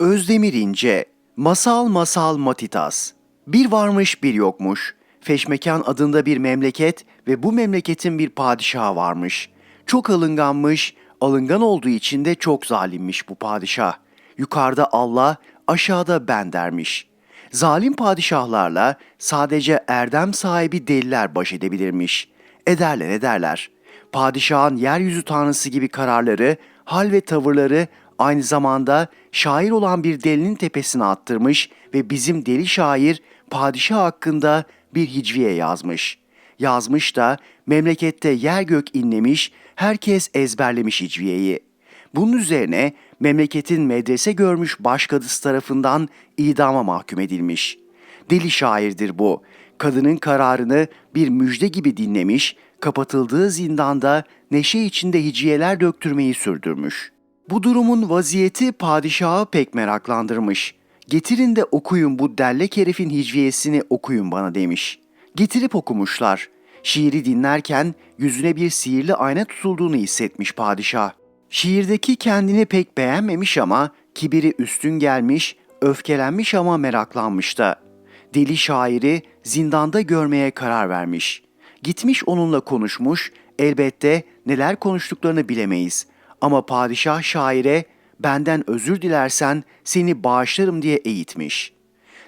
Özdemir İnce, Masal Masal Matitas. Bir varmış bir yokmuş. Feşmekan adında bir memleket ve bu memleketin bir padişahı varmış. Çok alınganmış, alıngan olduğu için de çok zalimmiş bu padişah. Yukarıda Allah, aşağıda ben dermiş. Zalim padişahlarla sadece erdem sahibi deliler baş edebilirmiş. Ederler ederler. Padişahın yeryüzü tanrısı gibi kararları, hal ve tavırları aynı zamanda şair olan bir delinin tepesine attırmış ve bizim deli şair padişah hakkında bir hicviye yazmış. Yazmış da memlekette yer gök inlemiş, herkes ezberlemiş hicviyeyi. Bunun üzerine memleketin medrese görmüş başkadısı tarafından idama mahkum edilmiş. Deli şairdir bu. Kadının kararını bir müjde gibi dinlemiş, kapatıldığı zindanda neşe içinde hiciyeler döktürmeyi sürdürmüş. Bu durumun vaziyeti padişahı pek meraklandırmış. Getirin de okuyun bu dellek herifin hicviyesini okuyun bana demiş. Getirip okumuşlar. Şiiri dinlerken yüzüne bir sihirli ayna tutulduğunu hissetmiş padişah. Şiirdeki kendini pek beğenmemiş ama kibiri üstün gelmiş, öfkelenmiş ama meraklanmış da. Deli şairi zindanda görmeye karar vermiş. Gitmiş onunla konuşmuş, elbette neler konuştuklarını bilemeyiz. Ama padişah şaire benden özür dilersen seni bağışlarım diye eğitmiş.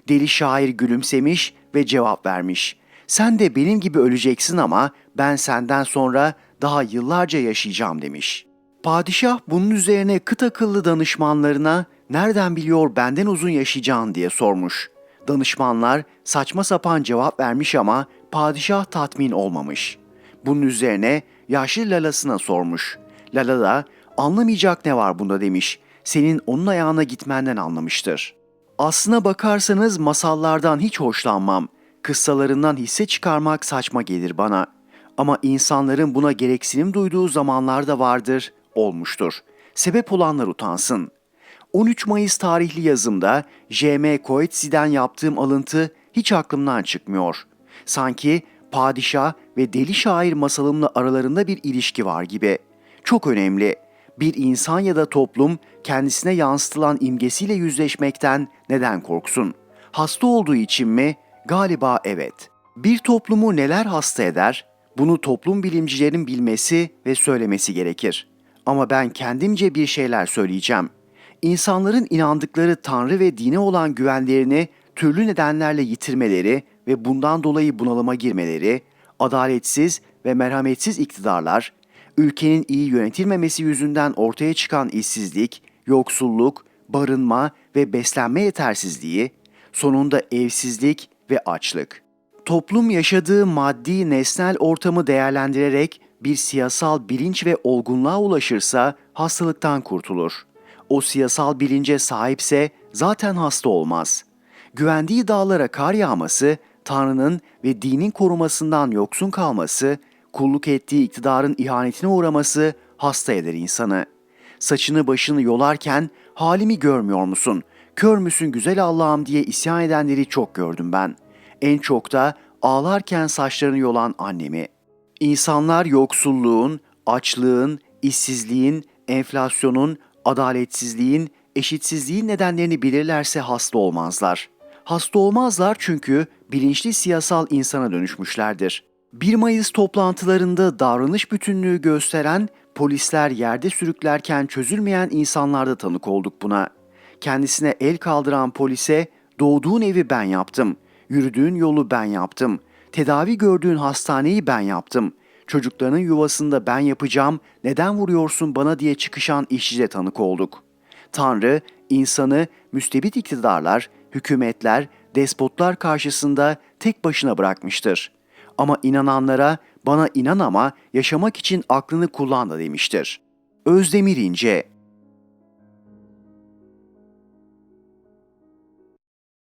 Deli şair gülümsemiş ve cevap vermiş. Sen de benim gibi öleceksin ama ben senden sonra daha yıllarca yaşayacağım demiş. Padişah bunun üzerine kıt akıllı danışmanlarına nereden biliyor benden uzun yaşayacağını diye sormuş. Danışmanlar saçma sapan cevap vermiş ama padişah tatmin olmamış. Bunun üzerine yaşlı Lala'sına sormuş. Lala da anlamayacak ne var bunda demiş. Senin onun ayağına gitmenden anlamıştır. Aslına bakarsanız masallardan hiç hoşlanmam. Kıssalarından hisse çıkarmak saçma gelir bana. Ama insanların buna gereksinim duyduğu zamanlar da vardır, olmuştur. Sebep olanlar utansın. 13 Mayıs tarihli yazımda J.M. Coetzee'den yaptığım alıntı hiç aklımdan çıkmıyor. Sanki padişah ve deli şair masalımla aralarında bir ilişki var gibi. Çok önemli. Bir insan ya da toplum kendisine yansıtılan imgesiyle yüzleşmekten neden korksun? Hasta olduğu için mi? Galiba evet. Bir toplumu neler hasta eder? Bunu toplum bilimcilerin bilmesi ve söylemesi gerekir. Ama ben kendimce bir şeyler söyleyeceğim. İnsanların inandıkları Tanrı ve dine olan güvenlerini türlü nedenlerle yitirmeleri ve bundan dolayı bunalıma girmeleri, adaletsiz ve merhametsiz iktidarlar, ülkenin iyi yönetilmemesi yüzünden ortaya çıkan işsizlik, yoksulluk, barınma ve beslenme yetersizliği, sonunda evsizlik ve açlık. Toplum yaşadığı maddi nesnel ortamı değerlendirerek bir siyasal bilinç ve olgunluğa ulaşırsa hastalıktan kurtulur. O siyasal bilince sahipse zaten hasta olmaz. Güvendiği dağlara kar yağması, Tanrı'nın ve dinin korumasından yoksun kalması, kulluk ettiği iktidarın ihanetine uğraması hasta eder insanı. Saçını başını yolarken halimi görmüyor musun? Kör müsün güzel Allah'ım diye isyan edenleri çok gördüm ben. En çok da ağlarken saçlarını yolan annemi. İnsanlar yoksulluğun, açlığın, işsizliğin, enflasyonun, adaletsizliğin, eşitsizliğin nedenlerini bilirlerse hasta olmazlar. Hasta olmazlar çünkü bilinçli siyasal insana dönüşmüşlerdir. 1 Mayıs toplantılarında davranış bütünlüğü gösteren polisler yerde sürüklerken çözülmeyen insanlarda tanık olduk buna. Kendisine el kaldıran polise doğduğun evi ben yaptım, yürüdüğün yolu ben yaptım, tedavi gördüğün hastaneyi ben yaptım, çocuklarının yuvasında ben yapacağım, neden vuruyorsun bana diye çıkışan işçide tanık olduk. Tanrı, insanı müstebit iktidarlar, hükümetler, despotlar karşısında tek başına bırakmıştır. Ama inananlara bana inan ama yaşamak için aklını kullan da demiştir. Özdemir İnce